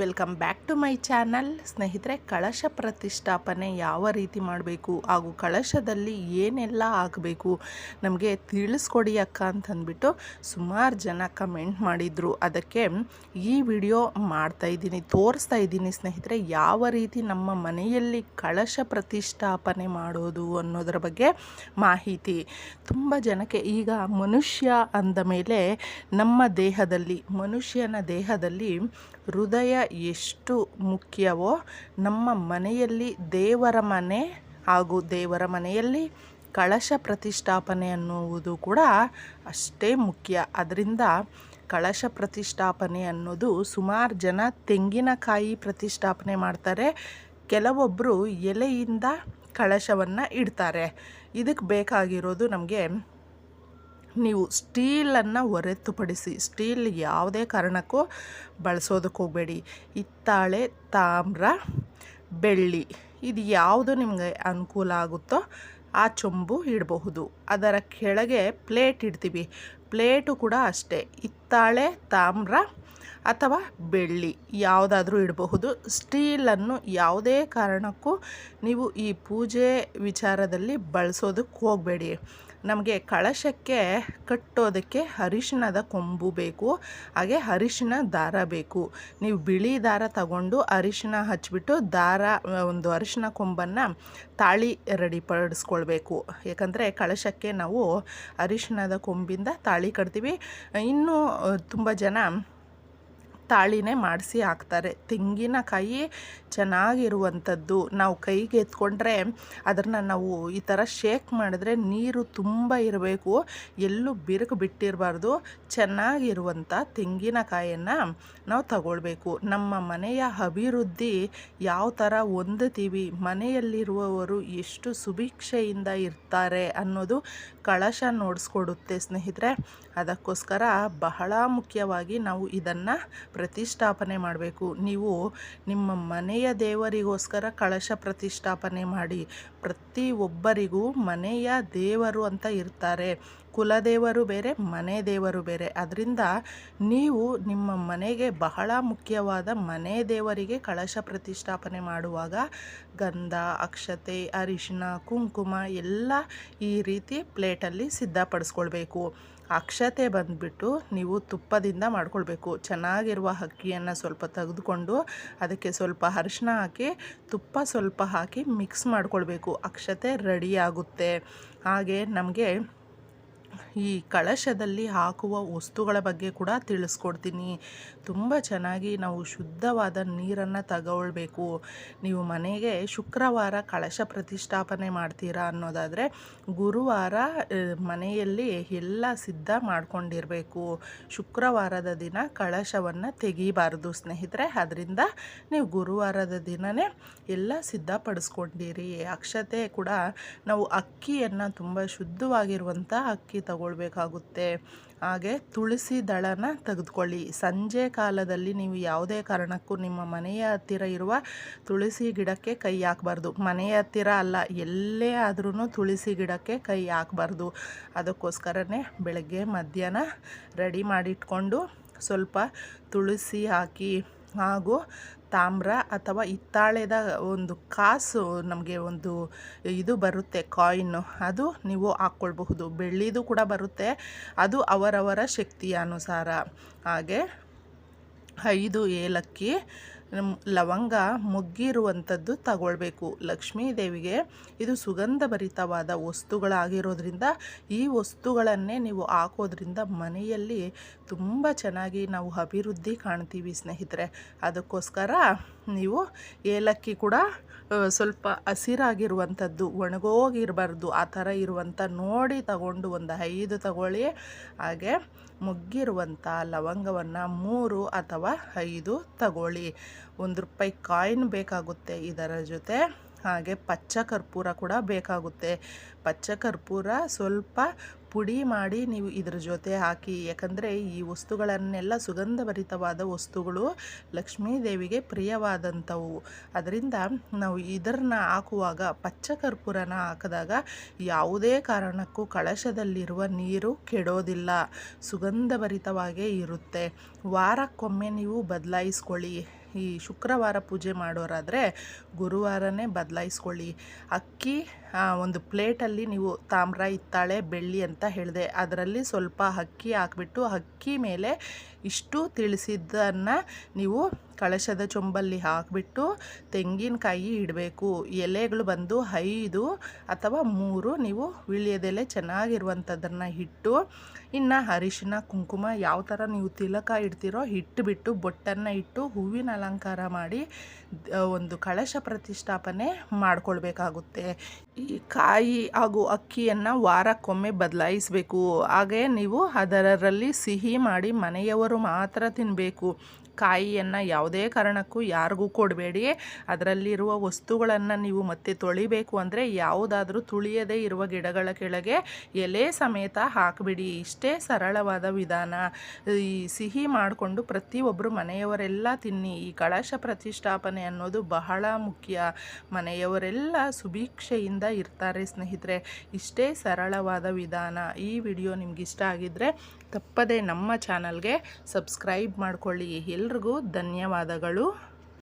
Welcome back to my channel. ಸ್ನೇಹಿತರೆ, ಕಳಶ ಪ್ರತಿಷ್ಠಾಪನೆ ಯಾವ ರೀತಿ ಮಾಡಬೇಕು ಹಾಗೂ ಕಳಶದಲ್ಲಿ ಏನೆಲ್ಲ ಆಗಬೇಕು ನಮಗೆ ತಿಳಿಸ್ಕೊಡಿ ಅಕ್ಕ ಅಂತಂದ್ಬಿಟ್ಟು ಸುಮಾರು ಜನ ಕಮೆಂಟ್ ಮಾಡಿದರು. ಅದಕ್ಕೆ ಈ ವಿಡಿಯೋ ಮಾಡ್ತಾ ಇದ್ದೀನಿ, ತೋರಿಸ್ತಾ ಇದ್ದೀನಿ ಸ್ನೇಹಿತರೆ, ಯಾವ ರೀತಿ ನಮ್ಮ ಮನೆಯಲ್ಲಿ ಕಳಶ ಪ್ರತಿಷ್ಠಾಪನೆ ಮಾಡೋದು ಅನ್ನೋದ್ರ ಬಗ್ಗೆ ಮಾಹಿತಿ. ತುಂಬ ಜನಕ್ಕೆ ಈಗ ಮನುಷ್ಯ ಅಂದ ಮೇಲೆ ನಮ್ಮ ದೇಹದಲ್ಲಿ, ಮನುಷ್ಯನ ದೇಹದಲ್ಲಿ ಹೃದಯ ಎಷ್ಟು ಮುಖ್ಯವೋ ನಮ್ಮ ಮನೆಯಲ್ಲಿ ದೇವರ ಮನೆ ಹಾಗೂ ದೇವರ ಮನೆಯಲ್ಲಿ ಕಳಶ ಪ್ರತಿಷ್ಠಾಪನೆ ಅನ್ನುವುದು ಕೂಡ ಅಷ್ಟೇ ಮುಖ್ಯ. ಅದರಿಂದ ಕಳಶ ಪ್ರತಿಷ್ಠಾಪನೆ ಅನ್ನೋದು ಸುಮಾರು ಜನ ತೆಂಗಿನಕಾಯಿ ಪ್ರತಿಷ್ಠಾಪನೆ ಮಾಡ್ತಾರೆ. ಕೆಲವೊಬ್ಬರು ಎಲೆಯಿಂದ ಕಳಶವನ್ನು ಇಡ್ತಾರೆ. ಇದಕ್ಕೆ ಬೇಕಾಗಿರೋದು ನಮಗೆ ನೀವು ಸ್ಟೀಲನ್ನು ಹೊರತುಪಡಿಸಿ, ಸ್ಟೀಲ್ ಯಾವುದೇ ಕಾರಣಕ್ಕೂ ಬಳಸೋದಕ್ಕೆ ಹೋಗಬೇಡಿ. ಹಿತ್ತಾಳೆ ತಾಮ್ರ ಬೆಳ್ಳಿ, ಇದು ಯಾವುದು ನಿಮಗೆ ಅನುಕೂಲ ಆಗುತ್ತೋ ಆ ಚೊಂಬು ಇಡಬಹುದು. ಅದರ ಕೆಳಗೆ ಪ್ಲೇಟ್ ಇಡ್ತೀವಿ. ಪ್ಲೇಟು ಕೂಡ ಅಷ್ಟೇ. ಹಿತ್ತಾಳೆ ತಾಮ್ರ ಅಥವಾ ಬೆಳ್ಳಿ ಯಾವುದಾದ್ರೂ ಇಡಬಹುದು. ಸ್ಟೀಲನ್ನು ಯಾವುದೇ ಕಾರಣಕ್ಕೂ ನೀವು ಈ ಪೂಜೆ ವಿಚಾರದಲ್ಲಿ ಬಳಸೋದಕ್ಕೆ ಹೋಗಬೇಡಿ. ನಮಗೆ ಕಳಶಕ್ಕೆ ಕಟ್ಟೋದಕ್ಕೆ ಅರಿಶಿಣದ ಕೊಂಬು ಬೇಕು. ಹಾಗೆ ಅರಿಶಿನ ದಾರ ಬೇಕು. ನೀವು ಬಿಳಿ ದಾರ ತಗೊಂಡು ಅರಿಶಿಣ ಹಚ್ಚಿಬಿಟ್ಟು ದಾರ ಒಂದು ಅರಿಶಿಣ ಕೊಂಬನ್ನು ತಾಳಿ ರೆಡಿಪಡಿಸ್ಕೊಳ್ಬೇಕು. ಯಾಕಂದರೆ ಕಳಶಕ್ಕೆ ನಾವು ಅರಿಶಿಣದ ಕೊಂಬಿಂದ ತಾಳಿ ಕಟ್ತೀವಿ. ಇನ್ನೂ ತುಂಬ ಜನ ತಾಳಿನೇ ಮಾಡಿಸಿ ಹಾಕ್ತಾರೆ. ತೆಂಗಿನಕಾಯಿ ಚೆನ್ನಾಗಿರುವಂಥದ್ದು. ನಾವು ಕೈಗೆ ಎತ್ಕೊಂಡ್ರೆ ಅದನ್ನು ನಾವು ಈ ಥರ ಶೇಕ್ ಮಾಡಿದ್ರೆ ನೀರು ತುಂಬ ಇರಬೇಕು. ಎಲ್ಲೂ ಬಿರುಕು ಬಿಟ್ಟಿರಬಾರ್ದು. ಚೆನ್ನಾಗಿರುವಂಥ ತೆಂಗಿನಕಾಯನ್ನು ನಾವು ತಗೊಳ್ಬೇಕು. ನಮ್ಮ ಮನೆಯ ಅಭಿವೃದ್ಧಿ ಯಾವ ಥರ ಹೊಂದುತ್ತೀವಿ, ಮನೆಯಲ್ಲಿರುವವರು ಎಷ್ಟು ಸುಭಿಕ್ಷೆಯಿಂದ ಇರ್ತಾರೆ ಅನ್ನೋದು ಕಳಶ ನೋಡಿಸ್ಕೊಡುತ್ತೆ ಸ್ನೇಹಿತರೆ. ಅದಕ್ಕೋಸ್ಕರ ಬಹಳ ಮುಖ್ಯವಾಗಿ ನಾವು ಇದನ್ನು ಪ್ರತಿಷ್ಠಾಪನೆ ಮಾಡಬೇಕು. ನೀವು ನಿಮ್ಮ ಮನೆಯ ದೇವರಿಗೋಸ್ಕರ ಕಳಶ ಪ್ರತಿಷ್ಠಾಪನೆ ಮಾಡಿ. ಪ್ರತಿ ಒಬ್ಬರಿಗೂ ಮನೆಯ ದೇವರು ಅಂತ ಇರ್ತಾರೆ. ಕುಲದೇವರು ಬೇರೆ, ಮನೆ ದೇವರು ಬೇರೆ. ಅದರಿಂದ ನೀವು ನಿಮ್ಮ ಮನೆಗೆ ಬಹಳ ಮುಖ್ಯವಾದ ಮನೆ ದೇವರಿಗೆ ಕಳಶ ಪ್ರತಿಷ್ಠಾಪನೆ ಮಾಡುವಾಗ ಗಂಧ, ಅಕ್ಷತೆ ಅರಿಶಿನ ಕುಂಕುಮ ಎಲ್ಲ ಈ ರೀತಿ ಪ್ಲೇಟಲ್ಲಿ ಸಿದ್ಧಪಡಿಸ್ಕೊಳ್ಬೇಕು. ಅಕ್ಷತೆ ಬಂದುಬಿಟ್ಟು ನೀವು ತುಪ್ಪದಿಂದ ಮಾಡ್ಕೊಳ್ಬೇಕು. ಚೆನ್ನಾಗಿರುವ ಅಕ್ಕಿಯನ್ನು ಸ್ವಲ್ಪ ತೆಗೆದುಕೊಂಡು ಅದಕ್ಕೆ ಸ್ವಲ್ಪ ಅರಿಶಿನ ಹಾಕಿ, ತುಪ್ಪ ಸ್ವಲ್ಪ ಹಾಕಿ ಮಿಕ್ಸ್ ಮಾಡ್ಕೊಳ್ಬೇಕು. ಅಕ್ಷತೆ ರೆಡಿಯಾಗುತ್ತೆ ಹಾಗೆ ನಮಗೆ ಈ ಕಳಶದಲ್ಲಿ ಹಾಕುವ ವಸ್ತುಗಳ ಬಗ್ಗೆ ಕೂಡ ತಿಳಿಸ್ಕೊಡ್ತೀನಿ. ತುಂಬ ಚೆನ್ನಾಗಿ ನಾವು ಶುದ್ಧವಾದ ನೀರನ್ನು ತಗೊಳ್ಬೇಕು. ನೀವು ಮನೆಗೆ ಶುಕ್ರವಾರ ಕಳಶ ಪ್ರತಿಷ್ಠಾಪನೆ ಮಾಡ್ತೀರಾ ಅನ್ನೋದಾದರೆ, ಗುರುವಾರ ಮನೆಯಲ್ಲಿ ಎಲ್ಲ ಸಿದ್ಧ ಮಾಡ್ಕೊಂಡಿರಬೇಕು. ಶುಕ್ರವಾರದ ದಿನ ಕಳಶವನ್ನು ತೆಗಿಬಾರ್ದು ಸ್ನೇಹಿತರೆ. ಅದರಿಂದ ನೀವು ಗುರುವಾರದ ದಿನವೇ ಎಲ್ಲ ಸಿದ್ಧಪಡಿಸ್ಕೊಂಡಿರಿ. ಅಕ್ಷತೆ ಕೂಡ ನಾವು ಅಕ್ಕಿಯನ್ನು ತುಂಬ ಶುದ್ಧವಾಗಿರುವಂಥ ಅಕ್ಕಿ ತಗೊಳ್ಬೇಕಾಗುತ್ತೆ. ಹಾಗೆ ತುಳಸಿ ದಳನ ತೆಗೆದುಕೊಳ್ಳಿ. ಸಂಜೆ ಕಾಲದಲ್ಲಿ ನೀವು ಯಾವುದೇ ಕಾರಣಕ್ಕೂ ನಿಮ್ಮ ಮನೆಯ ಹತ್ತಿರ ಇರುವ ತುಳಸಿ ಗಿಡಕ್ಕೆ ಕೈ ಹಾಕಬಾರ್ದು. ಮನೆಯ ಹತ್ತಿರ ಅಲ್ಲ, ಎಲ್ಲೇ ಆದ್ರೂ ತುಳಸಿ ಗಿಡಕ್ಕೆ ಕೈ ಹಾಕಬಾರ್ದು. ಅದಕ್ಕೋಸ್ಕರನೇ ಬೆಳಗ್ಗೆ ಮಧ್ಯಾಹ್ನ ರೆಡಿ ಮಾಡಿಟ್ಕೊಂಡು ಸ್ವಲ್ಪ ತುಳಸಿ ಹಾಕಿ ಹಾಗೂ ತಾಮ್ರ ಅಥವಾ ಹಿತ್ತಾಳೆದ ಒಂದು ಕಾಸು ನಮಗೆ ಒಂದು ಇದು ಬರುತ್ತೆ ಕಾಯಿನ್ನು ಅದು ನೀವು ಹಾಕ್ಕೊಳ್ಬಹುದು. ಬೆಳ್ಳಿದು ಕೂಡ ಬರುತ್ತೆ. ಅದು ಅವರವರ ಶಕ್ತಿಯ ಅನುಸಾರ. ಹಾಗೆ ಐದು ಏಲಕ್ಕಿ ಲವಂಗ ಮುಗ್ಗಿರುವಂಥದ್ದು ತಗೊಳ್ಬೇಕು. ಲಕ್ಷ್ಮೀ ದೇವಿಗೆ ಇದು ಸುಗಂಧ ಭರಿತವಾದ ವಸ್ತುಗಳಾಗಿರೋದ್ರಿಂದ ಈ ವಸ್ತುಗಳನ್ನೇ ನೀವು ಹಾಕೋದ್ರಿಂದ ಮನೆಯಲ್ಲಿ ತುಂಬ ಚೆನ್ನಾಗಿ ನಾವು ಅಭಿವೃದ್ಧಿ ಕಾಣ್ತೀವಿ ಸ್ನೇಹಿತರೆ. ಅದಕ್ಕೋಸ್ಕರ ನೀವು ಏಲಕ್ಕಿ ಕೂಡ ಸ್ವಲ್ಪ ಹಸಿರಾಗಿರುವಂಥದ್ದು, ಒಣಗೋಗಿರಬಾರ್ದು, ಆ ಥರ ಇರುವಂಥ ನೋಡಿ ತಗೊಂಡು ಒಂದು ಐದು ತಗೊಳ್ಳಿ. ಹಾಗೆ ಮುಗ್ಗಿರುವಂಥ ಲವಂಗವನ್ನು ಮೂರು ಅಥವಾ ಐದು ತಗೊಳ್ಳಿ. ಒಂದು ರೂಪಾಯಿ ಕಾಯಿನ್ ಬೇಕಾಗುತ್ತೆ ಇದರ ಜೊತೆ. ಹಾಗೆ ಪಚ್ಚ ಕರ್ಪೂರ ಕೂಡ ಬೇಕಾಗುತ್ತೆ. ಪಚ್ಚ ಕರ್ಪೂರ ಸ್ವಲ್ಪ ಪುಡಿ ಮಾಡಿ ನೀವು ಇದ್ರ ಜೊತೆ ಹಾಕಿ, ಯಾಕಂದರೆ ಈ ವಸ್ತುಗಳನ್ನೆಲ್ಲ ಸುಗಂಧಭರಿತವಾದ ವಸ್ತುಗಳು ಲಕ್ಷ್ಮೀ ದೇವಿಗೆ ಪ್ರಿಯವಾದಂಥವು. ಅದರಿಂದ ನಾವು ಇದರನ್ನ ಹಾಕುವಾಗ, ಪಚ್ಚ ಕರ್ಪೂರನ ಹಾಕಿದಾಗ ಯಾವುದೇ ಕಾರಣಕ್ಕೂ ಕಳಶದಲ್ಲಿರುವ ನೀರು ಕೆಡೋದಿಲ್ಲ. ಸುಗಂಧಭರಿತವಾಗೇ ಇರುತ್ತೆ. ವಾರಕ್ಕೊಮ್ಮೆ ನೀವು ಬದಲಾಯಿಸ್ಕೊಳ್ಳಿ. ಈ ಶುಕ್ರವಾರ ಪೂಜೆ ಮಾಡೋರಾದರೆ ಗುರುವಾರನೇ ಬದಲಾಯಿಸ್ಕೊಳ್ಳಿ. ಅಕ್ಕಿ ಒಂದು ಪ್ಲೇಟಲ್ಲಿ ನೀವು ತಾಮ್ರ, ಹಿತ್ತಾಳೆ, ಬೆಳ್ಳಿ ಅಂತ ಹೇಳಿದೆ. ಅದರಲ್ಲಿ ಸ್ವಲ್ಪ ಅಕ್ಕಿ ಹಾಕ್ಬಿಟ್ಟು ಅಕ್ಕಿ ಮೇಲೆ ಇಷ್ಟು ತಿಳಿಸಿದ್ದನ್ನು ನೀವು ಕಳಶದ ಚೊಂಬಲ್ಲಿ ಹಾಕಿಬಿಟ್ಟು ತೆಂಗಿನಕಾಯಿ ಇಡಬೇಕು. ಎಲೆಗಳು ಬಂದು ಐದು ಅಥವಾ ಮೂರು ನೀವು ವೀಳ್ಯದೆಲೆ ಚೆನ್ನಾಗಿರುವಂಥದ್ದನ್ನು ಇಟ್ಟು ಇನ್ನು ಅರಿಶಿನ, ಕುಂಕುಮ ಯಾವ ಥರ ನೀವು ತಿಲಕ ಇಡ್ತೀರೋ ಇಟ್ಟುಬಿಟ್ಟು ಬೊಟ್ಟನ್ನು ಇಟ್ಟು ಹೂವಿನ ಅಲಂಕಾರ ಮಾಡಿ ಒಂದು ಕಳಶ ಪ್ರತಿಷ್ಠಾಪನೆ ಮಾಡಿಕೊಳ್ಬೇಕಾಗುತ್ತೆ. ಈ ಕಾಯಿ ಹಾಗೂ ಅಕ್ಕಿಯನ್ನು ವಾರಕ್ಕೊಮ್ಮೆ ಬದಲಾಯಿಸಬೇಕು. ಹಾಗೆ ನೀವು ಅದರಲ್ಲಿ ಸಿಹಿ ಮಾಡಿ ಮನೆಯವರು ಮಾತ್ರ ತಿನ್ನಬೇಕು ಕಾಯಿಯನ್ನು ಯಾವುದೇ ಕಾರಣಕ್ಕೂ ಯಾರಿಗೂ ಕೊಡಬೇಡಿ. ಅದರಲ್ಲಿರುವ ವಸ್ತುಗಳನ್ನು ನೀವು ಮತ್ತೆ ತೊಳಿಬೇಕು ಅಂದರೆ ಯಾವುದಾದ್ರೂ ತುಳಿಯದೇ ಇರುವ ಗಿಡಗಳ ಕೆಳಗೆ ಎಲೆ ಸಮೇತ ಹಾಕಿಬಿಡಿ. ಇಷ್ಟೇ ಸರಳವಾದ ವಿಧಾನ. ಈ ಸಿಹಿ ಮಾಡಿಕೊಂಡು ಪ್ರತಿಯೊಬ್ಬರು ಮನೆಯವರೆಲ್ಲ ತಿನ್ನಿ. ಈ ಕಳಶ ಪ್ರತಿಷ್ಠಾಪನೆ ಅನ್ನೋದು ಬಹಳ ಮುಖ್ಯ. ಮನೆಯವರೆಲ್ಲ ಸುಭೀಕ್ಷೆಯಿಂದ ಇರ್ತಾರೆ ಸ್ನೇಹಿತರೆ. ಇಷ್ಟೇ ಸರಳವಾದ ವಿಧಾನ. ಈ ವಿಡಿಯೋ ನಿಮ್ಗೆ ಇಷ್ಟ ಆಗಿದ್ದರೆ ತಪ್ಪದೇ ನಮ್ಮ ಚಾನಲ್ಗೆ ಸಬ್ಸ್ಕ್ರೈಬ್ ಮಾಡ್ಕೊಳ್ಳಿ. ಎಲ್ರಿಗೂ ಧನ್ಯವಾದಗಳು.